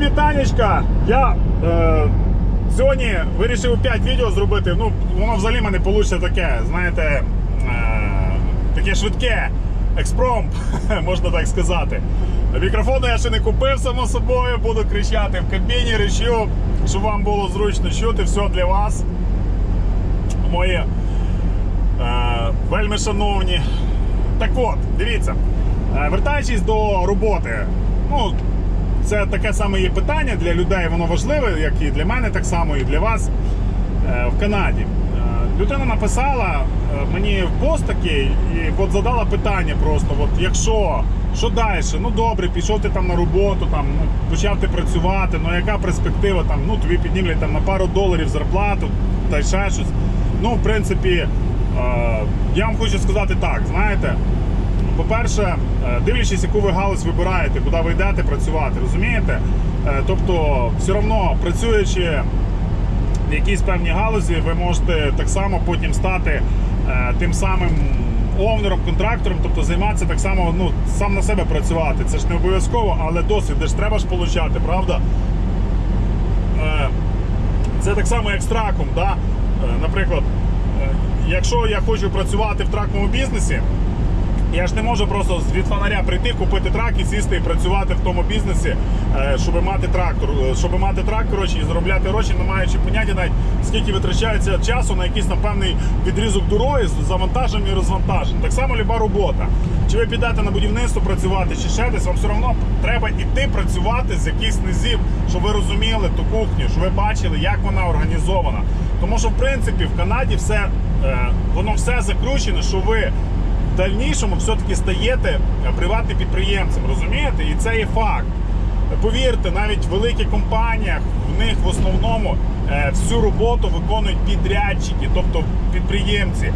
Всім вітанечка! Я е, сьогодні вирішив 5 відео зробити. Ну, воно взагалі мене вийде таке, знаєте, е, таке швидке, експромт, можна так сказати. Мікрофону я ще не купив, само собою, буду кричати в кабіні, речу, щоб вам було зручно чути, все для вас. Мої е, вельми шановні. Так от, дивіться, е, вертаючись до роботи, ну, це таке саме є питання для людей, воно важливе, як і для мене, так само і для вас е, в Канаді. Е, Людина написала е, мені в пост такий і от задала питання просто: от якщо, що далі? Ну добре, пішов ти там на роботу, там, ну, почав ти працювати, ну яка перспектива, там, ну тобі піднімлять там, на пару доларів зарплату та ще щось. Ну, в принципі, е, я вам хочу сказати так, знаєте. По-перше, е, дивлячись, яку ви галузь вибираєте, куди ви йдете працювати, розумієте? Е, Тобто, все одно працюючи в якійсь певній галузі, ви можете так само потім стати е, тим самим овнером, контрактором, тобто займатися так само, ну, сам на себе працювати. Це ж не обов'язково, але досвід де ж треба ж получати, правда? Це так само, як з траком. Да? Наприклад, якщо я хочу працювати в траковому бізнесі, я ж не можу просто від фонаря прийти, купити трак і сісти і працювати в тому бізнесі, е, щоб мати трактор, е, щоб мати трак, коротше, і заробляти гроші, не маючи поняття навіть скільки витрачається часу на якийсь там певний відрізок дороги з завантаженням і розвантаженням. Так само люба робота. Чи ви підете на будівництво працювати, чи ще десь, вам все одно треба йти працювати з якихось низів, щоб ви розуміли ту кухню, щоб ви бачили, як вона організована. Тому що в принципі в Канаді все е, воно все закручене, що ви дальнішому все-таки стаєте е, приватним підприємцем, розумієте? І це є факт. Повірте, навіть в великих компаніях в них в основному е, всю роботу виконують підрядчики, тобто підприємці.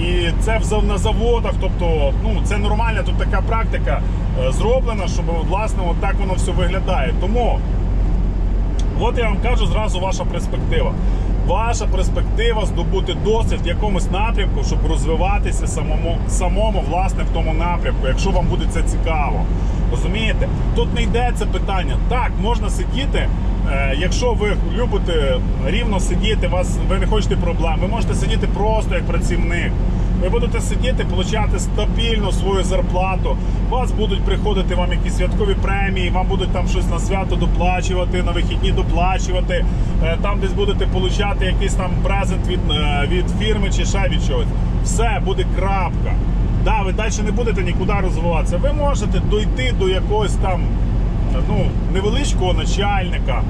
І це на заводах, тобто ну це нормальна тут така практика е, зроблена, щоб власне от так воно все виглядає. Тому От я вам кажу зразу ваша перспектива. Ваша перспектива здобути досвід в якомусь напрямку, щоб розвиватися самому, самому власне в тому напрямку, якщо вам буде це цікаво. Розумієте? Тут не йде це питання. Так, можна сидіти. е, Якщо ви любите рівно сидіти, вас ви не хочете проблем, ви можете сидіти просто як працівник. Ви будете сидіти, отримати стабільно свою зарплату. У вас будуть приходити вам якісь святкові премії, вам будуть там щось на свято доплачувати, на вихідні доплачувати. Е, Там десь будете отримати якийсь там презент від, е, від фірми чи ще від чогось. Все буде крапка. Да, ви далі не будете нікуди розвиватися. Ви можете дойти до якогось там ну, невеличкого начальника.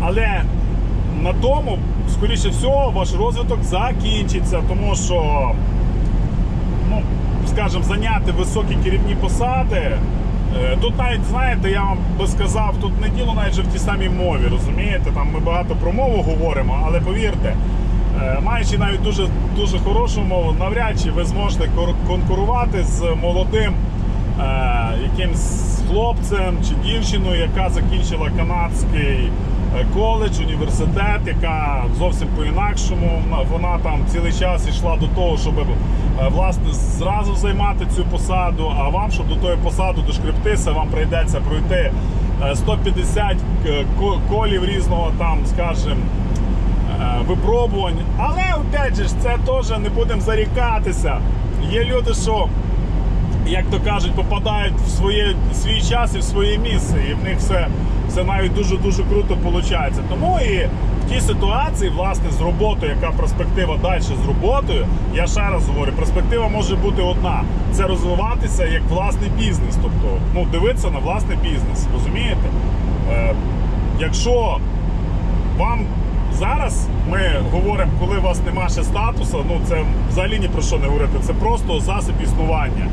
Але на тому, скоріше всього, ваш розвиток закінчиться, тому що, ну, скажімо, зайняти високі керівні посади. е, Тут навіть, знаєте, я вам би сказав, тут не діло навіть в тій самій мові, розумієте? Там ми багато про мову говоримо, але повірте, е, маючи навіть дуже, дуже хорошу мову, навряд чи ви зможете конкурувати з молодим е, якимсь хлопцем чи дівчиною, яка закінчила канадський коледж, університет, яка зовсім по-інакшому. вона- там цілий час йшла до того, щоб е, власне зразу займати цю посаду. А вам, щоб до тої посади дошкрептися, вам прийдеться пройти е, 150 колів різного там, скажімо, е, випробувань. Але опять же, це теж не будемо зарікатися. Є люди, що як то кажуть, попадають в своє свій час і в своє місце, і в них все, все навіть дуже дуже круто виходить. Тому і в тій ситуації, власне, з роботою, яка перспектива далі з роботою, я ще раз говорю, перспектива може бути одна: це розвиватися як власний бізнес, тобто ну дивитися на власний бізнес, розумієте? Е, якщо вам зараз ми говоримо, коли у вас немає ще статусу, ну це взагалі ні про що не говорити. Це просто засіб існування.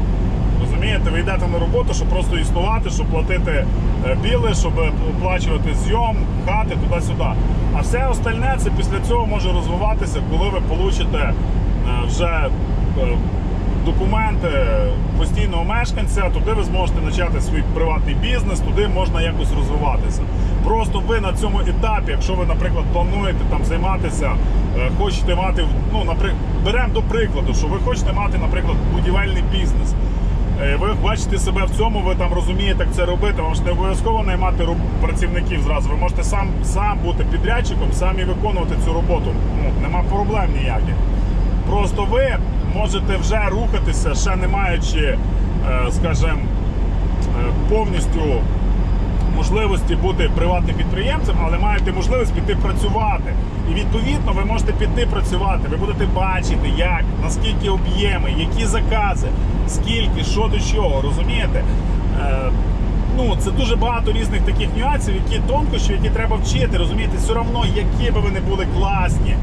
Розумієте, ви йдете на роботу, щоб просто існувати, щоб платити е, біли, щоб оплачувати зйом, хати туди-сюди. А все остальне це після цього може розвиватися, коли ви получите е, вже е, документи постійного мешканця, туди ви зможете почати свій приватний бізнес, туди можна якось розвиватися. Просто ви на цьому етапі, якщо ви, наприклад, плануєте там займатися, хочете мати, ну, наприклад, беремо до прикладу, що ви хочете мати, наприклад, будівельний бізнес. Е, ви бачите себе в цьому, ви там розумієте, як це робити. Вам ж не обов'язково наймати працівників зразу. Ви можете сам, сам бути підрядчиком, самі виконувати цю роботу. Ну, нема проблем ніяких. Просто ви можете вже рухатися, ще не маючи, е, скажімо, е, повністю можливості бути приватним підприємцем, але маєте можливість піти працювати. І відповідно ви можете піти працювати. Ви будете бачити, як, наскільки об'єми, які закази, скільки, що до чого, розумієте? Е, Ну, це дуже багато різних таких нюансів, які тонкощі, які треба вчити. Розумієте, все одно, які би ви не були класні,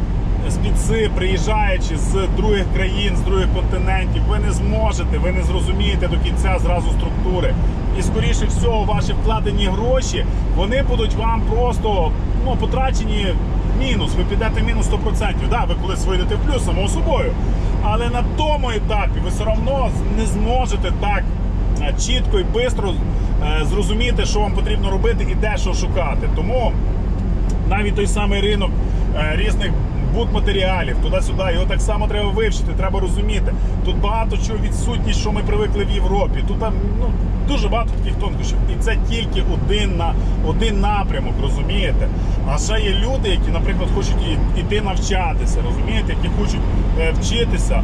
спіци, приїжджаючи з других країн, з других континентів, ви не зможете, ви не зрозумієте до кінця зразу структури. І скоріше всього, ваші вкладені гроші вони будуть вам просто ну, потрачені в мінус. Ви підете в мінус 100%. Да, ви колись вийдете в плюс, само собою. Але на тому етапі ви все одно не зможете так е, чітко і швидко зрозуміти, що вам потрібно робити і де що шукати. Тому навіть той самий ринок е, різних будматеріалів, туди-сюди, його так само треба вивчити, треба розуміти. Тут багато чого відсутні, що ми привикли в Європі. Тут там ну, дуже багато таких тонкощів. І це тільки один на один напрямок, розумієте? А ще є люди, які, наприклад, хочуть іти навчатися, розумієте, які хочуть е, вчитися.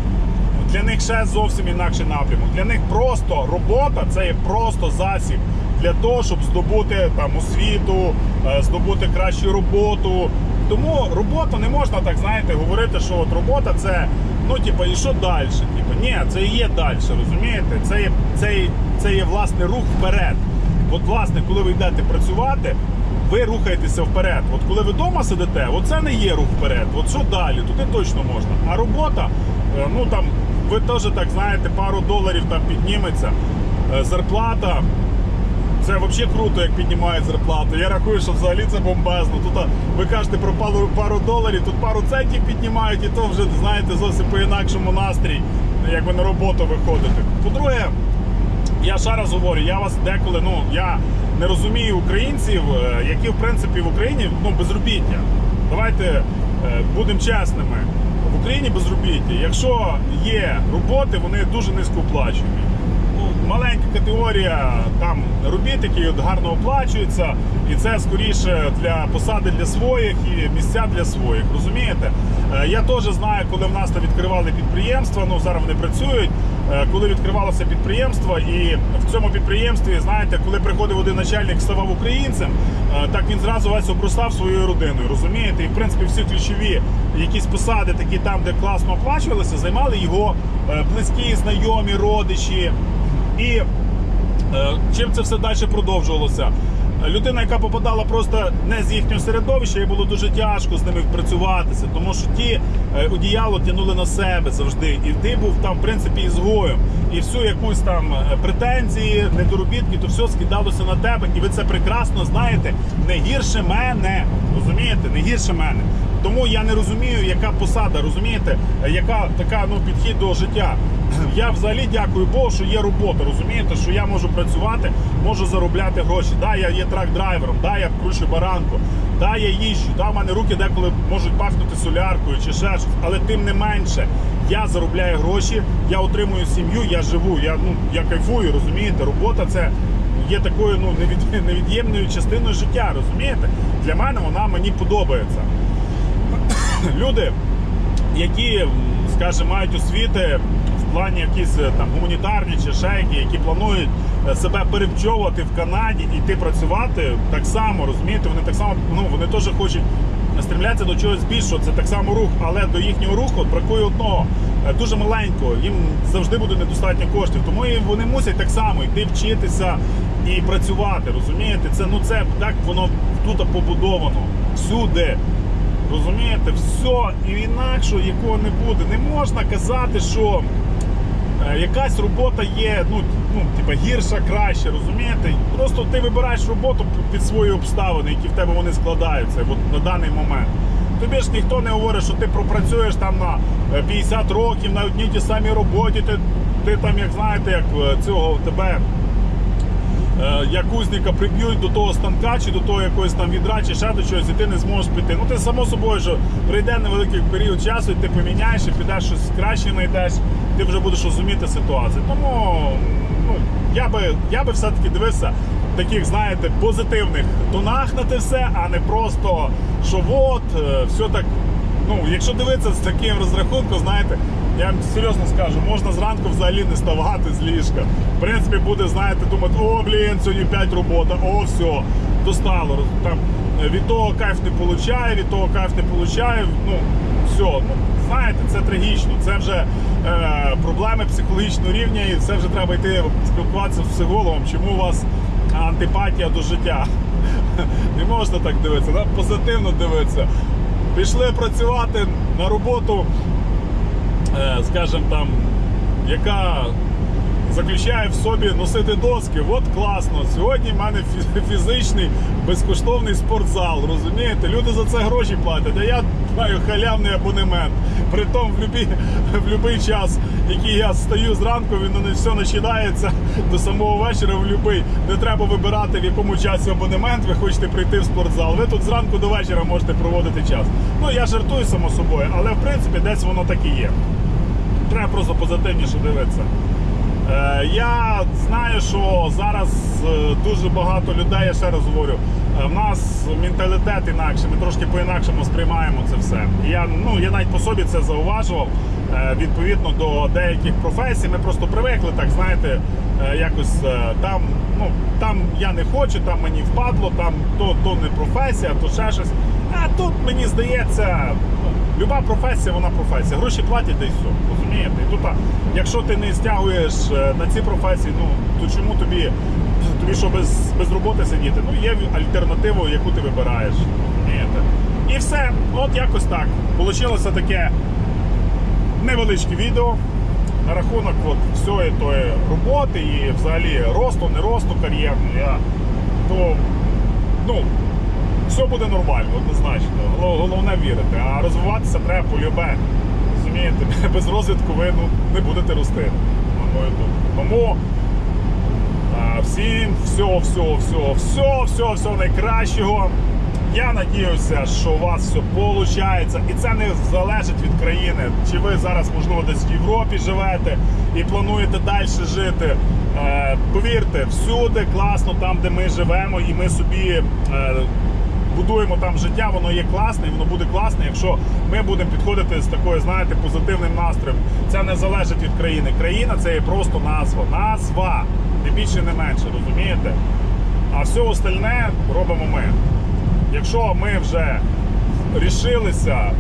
Для них ще зовсім інакший напрямок. Для них просто робота це є просто засіб для того, щоб здобути там освіту, е, здобути кращу роботу. Тому робота не можна так, знаєте, говорити, що от робота це ну, типу, і що далі? Типу, ні, це і є далі, розумієте? Це є, це, є, це є власне рух вперед. От, власне, коли ви йдете працювати, ви рухаєтеся вперед. От коли ви вдома сидите, от це не є рух вперед. От що далі? Туди точно можна. А робота, е, ну там ви теж так знаєте, пару доларів там підніметься. Е, Зарплата. Це взагалі круто, як піднімають зарплату. Я рахую, що взагалі це бомбезно. Тут ви кажете про пару, пару доларів, тут пару центів піднімають, і то вже знаєте зовсім по-інакшому настрій, як ви на роботу виходите. По-друге, я ще раз говорю, я вас деколи, ну я не розумію українців, е, які в принципі в Україні ну, безробіття. Давайте е, будемо чесними. В Україні безробіття. Якщо є роботи, вони дуже низькооплачувані. Ну, маленька категорія там робіт, які от гарно оплачуються, і це скоріше для посади для своїх і місця для своїх. Розумієте? Е, Я теж знаю, коли в нас там відкривали підприємства, ну зараз вони працюють. е, Коли відкривалося підприємство, і в цьому підприємстві, знаєте, коли приходив один начальник, ставав українцем, е, так він зразу весь обростав своєю родиною. Розумієте? І в принципі всі ключові якісь посади, такі там, де класно оплачувалися, займали його близькі, знайомі, родичі. І е, чим це все далі продовжувалося? Людина, яка попадала просто не з їхнього середовища, їй було дуже тяжко з ними працюватися, тому що ті е, одіяло тянули на себе завжди, і ти був там, в принципі, ізгоєм. І всю якусь там е, претензії, недоробітки, то все скидалося на тебе, і ви це прекрасно знаєте не гірше мене. Розумієте, не гірше мене. Тому я не розумію, яка посада, розумієте, яка така ну підхід до життя. Я взагалі дякую Богу, що є робота. Розумієте, що я можу працювати, можу заробляти гроші. Да, я є трак-драйвером, да, я кручу баранку, да, я їжджу, да, в мене руки деколи можуть пахнути соляркою чи ще щось, але тим не менше. Я заробляю гроші, я отримую сім'ю, я живу, я ну я кайфую, розумієте? Робота це є такою ну невід- невід'ємною частиною життя. Розумієте? Для мене вона мені подобається. Люди, які, скажімо, мають освіти плані якісь е, там гуманітарні чи ще які, планують е, себе перевчовувати в Канаді і йти працювати, так само розумієте, вони так само ну вони теж хочуть стрімлятися до чогось більшого. Це так само рух, але до їхнього руху бракує одного е, дуже маленького. Їм завжди буде недостатньо коштів. Тому вони мусять так само йти вчитися і працювати. Розумієте, це ну це так воно тут побудовано всюди. Розумієте, все і інакше якого не буде. Не можна казати, що якась робота є, ну, ну, типа гірша, краща, розумієте? Просто ти вибираєш роботу під свої обставини, які в тебе вони складаються от, на даний момент. Тобі ж ніхто не говорить, що ти пропрацюєш там на е, 50 років на одній тій самій роботі. Ти, ти там, як знаєте, як е, цього тебе е, як узника приб'ють до того станка чи до того якогось там відра, чи ще до чогось, і ти не зможеш піти. Ну ти само собою, що прийде невеликий період часу, і ти поміняєш і підеш щось краще знайдеш, ти вже будеш розуміти ситуацію. Тому ну, я би, я би все-таки дивився в таких, знаєте, позитивних тонах на те все, а не просто, що от, е, все так. Ну, якщо дивитися з таким розрахунком, знаєте, я вам серйозно скажу, можна зранку взагалі не ставати з ліжка. В принципі, буде, знаєте, думати, о, блін, сьогодні 5 робота, о, все, достало. Там, е, від того кайф не получає, від того кайф не получає. Ну, все, ну, знаєте, це трагічно. Це вже е, проблеми психологічного рівня, і це вже треба йти спілкуватися з психологом, чому у вас антипатія до життя. Не можна так дивитися, треба позитивно дивитися. Пішли працювати на роботу, е, скажімо там, яка заключає в собі носити доски. От класно. Сьогодні в мене фізичний безкоштовний спортзал. Розумієте? Люди за це гроші платять, а я маю халявний абонемент. Притом в будь-який в час, який я стаю зранку, він все починається до самого вечора в будь-який. Не треба вибирати, в якому часі абонемент ви хочете прийти в спортзал. Ви тут зранку до вечора можете проводити час. Ну я жартую само собою, але в принципі десь воно так і є. Треба просто позитивніше дивитися. Е, Я знаю, що зараз е, дуже багато людей, я ще раз говорю, в нас менталітет інакше, ми трошки по-інакшому сприймаємо це все. І Я, ну, я навіть по собі це зауважував. Е, Відповідно до деяких професій, ми просто привикли, так знаєте, е, якось е, там, ну, там я не хочу, там мені впадло, там то, то не професія, то ще щось. А тут мені здається, ну, люба професія, вона професія. Гроші платять, да все. Розумієте? І тут, якщо ти не стягуєш е, на ці професії, ну то чому тобі, тобі що без, без роботи сидіти? Ну є альтернатива, яку ти вибираєш. І все, от якось так. Получилося таке невеличке відео на рахунок от всієї тої роботи і взагалі росту, не росту кар'єрного. То, ну, все буде нормально, однозначно. Головне вірити. А розвиватися треба полюбе. Розумієте, без розвитку ви ну, не будете рости. на мою думку. Тому всім всього, всього, всього, всього, всього, всього найкращого. Я надіюся, що у вас все виходить. І це не залежить від країни. Чи ви зараз, можливо, десь в Європі живете і плануєте далі жити. Е, повірте, всюди класно там, де ми живемо, і ми собі. Е, будуємо там життя, воно є класне, і воно буде класне, якщо ми будемо підходити з такою, знаєте, позитивним настроєм. Це не залежить від країни. Країна це є просто назва. Назва. Не більше, не менше, розумієте? А все остальне робимо ми. Якщо ми вже рішилися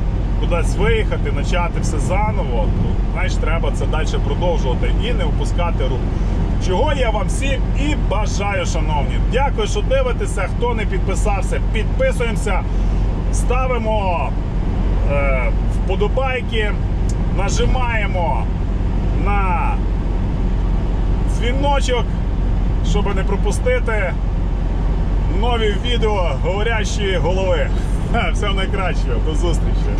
кудись виїхати, почати все заново, то значить треба це далі продовжувати і не впускати рук. Чого я вам всім і бажаю, шановні. Дякую, що дивитеся. Хто не підписався, підписуємося, ставимо е, вподобайки, нажимаємо на дзвіночок, щоб не пропустити нові відео говорящі голови. Всього найкращого, до зустрічі.